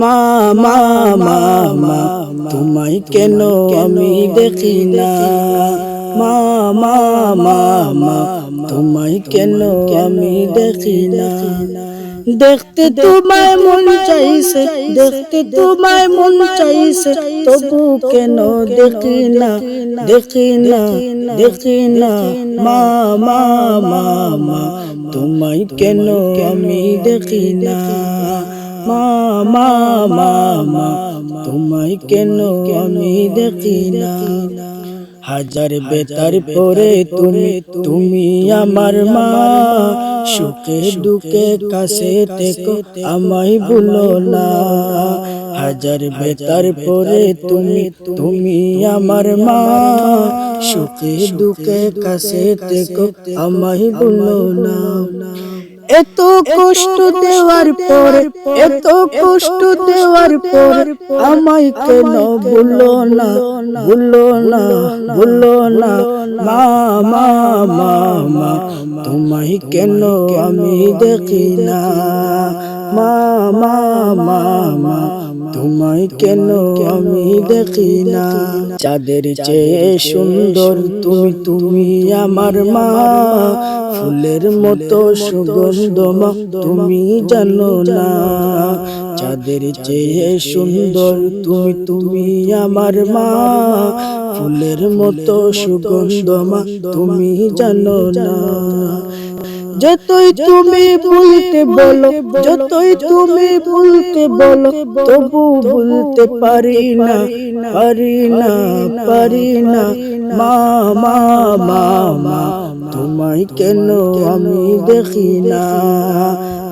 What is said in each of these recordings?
মা মা তোমায় কেন আমি দেখি না? মা মা মা, তোমায় কেন আমি দেখি না? দেখতে তোমায় মন চাইছে, দেখতে তোমায় মন চাইছে, তবু কেন দেখি না? দেখি না দেখি না, মা মা মা মা, তোমায় কেন আমি দেখি না? মা মা তোমায় কেন আমি দেখি না? হাজার বেতার পরে তুমি তুমি আমার মা। সুখে দুঃখে কাছে থেকো, আমায় ভুলো না। হাজার বেতার পরে তুমি তুমি আমার মা। সুখে দুঃখে কাছে থেকো, আমায় ভুলো না। এত কষ্ট দেওয়ার পর, এত কষ্ট দেওয়ার পর আমায় কেন ভুলো না ভুলো না ভুলো না? মা মা মা তোমায় কেন আমি দেখি না? মা মা মা মা, তোমায় কেন আমি দেখি না? চাঁদের চেয়ে সুন্দর তুমি তুমি আমার মা। ফুলের মতো সুগন্ধমা তুমি জানো না। চাঁদের চেয়ে সুন্দর তুমি তুমি আমার মা। ফুলের মতো সুগন্ধমা তুমি জানো না। যতই তুমি বলতে বলো, যতই তুমি বলতে বলো, তবু বলতে পারি না পারি না পারি না। মা মা মা মা, তোমায় কেন আমি দেখি না?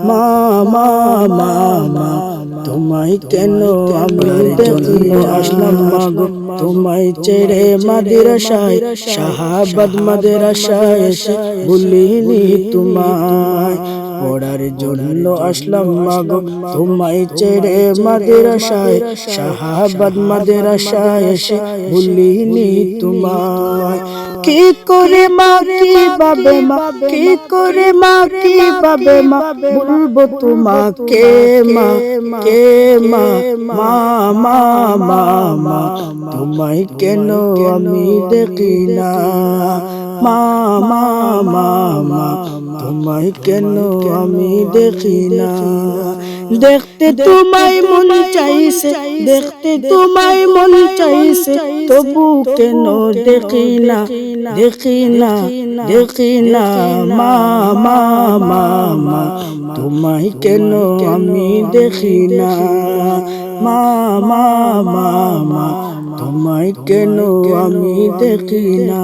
মা মা মা মা তোমায় কেন আমি দেখি আসলাম মাগো তোমায় ছেড়ে আশায় শাহাবাদ মাদের এসে ভুলিনি তোমায়। পড়ার জন্য আসলাম মাগো। তোমায় ছেড়ে মাদিরাশায় শাহাবাদ মাদিরাশায় এসে ভুলিনি তোমায়। কি করে মা কি বাবে মা কি করে মা কি বাবে মা বলব তোমাকে মা কে মা মা মা মা মা তোমায় কেন আমি দেখি না? মা মা তোমায় কেন আমি দেখি না? দেখতে তোমায় মন চাইছে, দেখতে তোমায় মন চাইছে, তবু কেন দেখি না? দেখি না দেখি না, মা মা মা মা, তোমায় কেন আমি দেখি না? মা মা মা মা, তোমায় কেন আমি দেখি না?